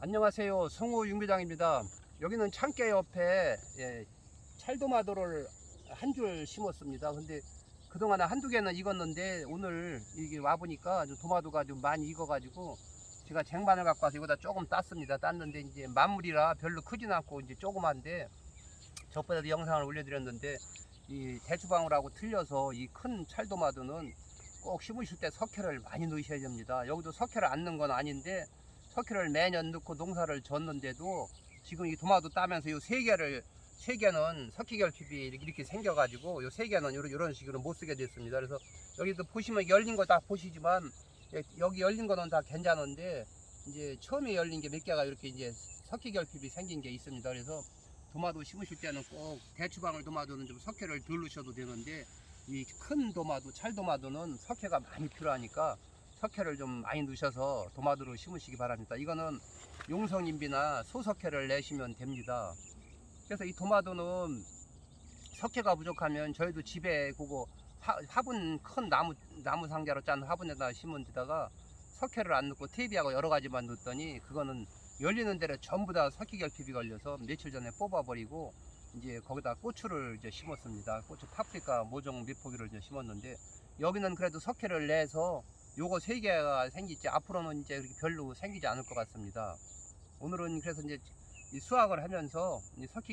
안녕하세요. 성우 윤비장입니다. 여기는 창계 옆에 예, 찰도마도를 한 줄 심었습니다. 근데 그동안 한두 개는 익었는데 오늘 이게 와보니까 좀 도마도가 좀 많이 익어가지고 제가 쟁반을 갖고 와서 이거다 조금 땄습니다. 땄는데 이제 만물이라 별로 크진 않고 이제 조그만데 저번에도 영상을 올려드렸는데 이 대추방울하고 틀려서 이 큰 찰도마도는 꼭 심으실 때 석회를 많이 넣으셔야 됩니다. 여기도 석회를 안 넣은 건 아닌데 석회를 매년 넣고 농사를 졌는데도 지금 이 도마도 따면서 이 세 개를 세 개는 석회결핍이 이렇게, 생겨가지고 이세 개는 이런, 식으로 못 쓰게 됐습니다. 그래서 여기도 보시면 열린 거 다 보시지만 예, 여기 열린 거는 다 괜찮은데 이제 처음에 열린 게 몇 개가 이렇게 이제 석회결핍이 생긴 게 있습니다. 그래서 도마도 심으실 때는 꼭 대추방울 도마도는 좀 석회를 덜 넣으셔도 되는데 이 큰 도마도 찰 도마도는 석회가 많이 필요하니까 석회를 좀 많이 넣으셔서 도마도를 심으시기 바랍니다. 이거는 용성인비나 소석회를 내시면 됩니다. 그래서 이 도마도는 석회가 부족하면 저희도 집에 그거 화, 화분 큰 나무 나무 상자로 짠 화분에다 심은 데다가 석회를 안 넣고 테이비하고 여러 가지만 넣었더니 그거는 열리는 데를 전부 다 석회 결핍이 걸려서 며칠 전에 뽑아버리고 이제 거기다 고추를 이제 심었습니다. 고추 파프리카 모종 몇 포기를 이제 심었는데 여기는 그래도 석회를 내서 요거 세 개가 생기지 앞으로는 이제 그렇게 별로 생기지 않을 것 같습니다. 오늘은 그래서 이제 이 수확을 하면서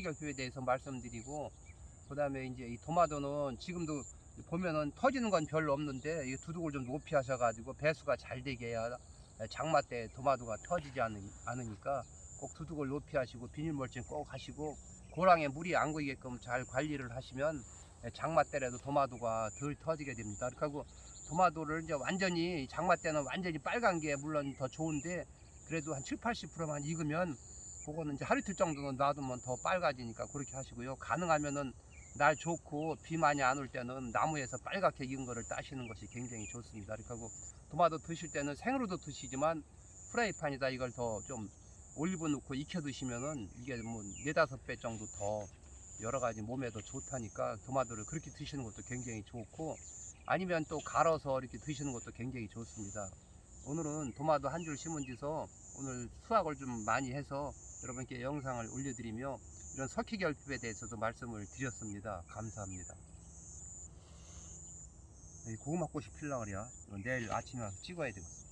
결핍에 대해서 말씀드리고 그다음에 이제 이 도마도는 지금도 보면은 터지는 건 별로 없는데 이 두둑을 좀 높이 하셔가지고 배수가 잘 되게 해야 장마 때 도마도가 터지지 않으, 않으니까 꼭 두둑을 높이 하시고 비닐 멀칭 꼭 하시고 고랑에 물이 안 고이게끔 잘 관리를 하시면 장마 때라도 도마도가 덜 터지게 됩니다. 그리고 도마도를 이제 완전히 장마 때는 완전히 빨간 게 물론 더 좋은데 그래도 한 7, 80%만 익으면 그거는 이제 하루 이틀 정도는 놔두면 더 빨가지니까 그렇게 하시고요. 가능하면은 날 좋고 비 많이 안 올 때는 나무에서 빨갛게 익은 거를 따시는 것이 굉장히 좋습니다. 그리고 도마도 드실 때는 생으로도 드시지만 프라이팬에다 이걸 더 좀 올리브 넣고 익혀 드시면은 이게 뭐 네다섯 배 정도 더 여러 가지 몸에도 좋다니까 도마도를 그렇게 드시는 것도 굉장히 좋고 아니면 또 갈아서 이렇게 드시는 것도 굉장히 좋습니다. 오늘은 도마도 한 줄 심은 지서 오늘 수확을 좀 많이 해서 여러분께 영상을 올려드리며 이런 석회 결핍에 대해서도 말씀을 드렸습니다. 감사합니다. 여기 고구마 꽃이 필라. 이거 내일 아침에 와서 찍어야 되거든.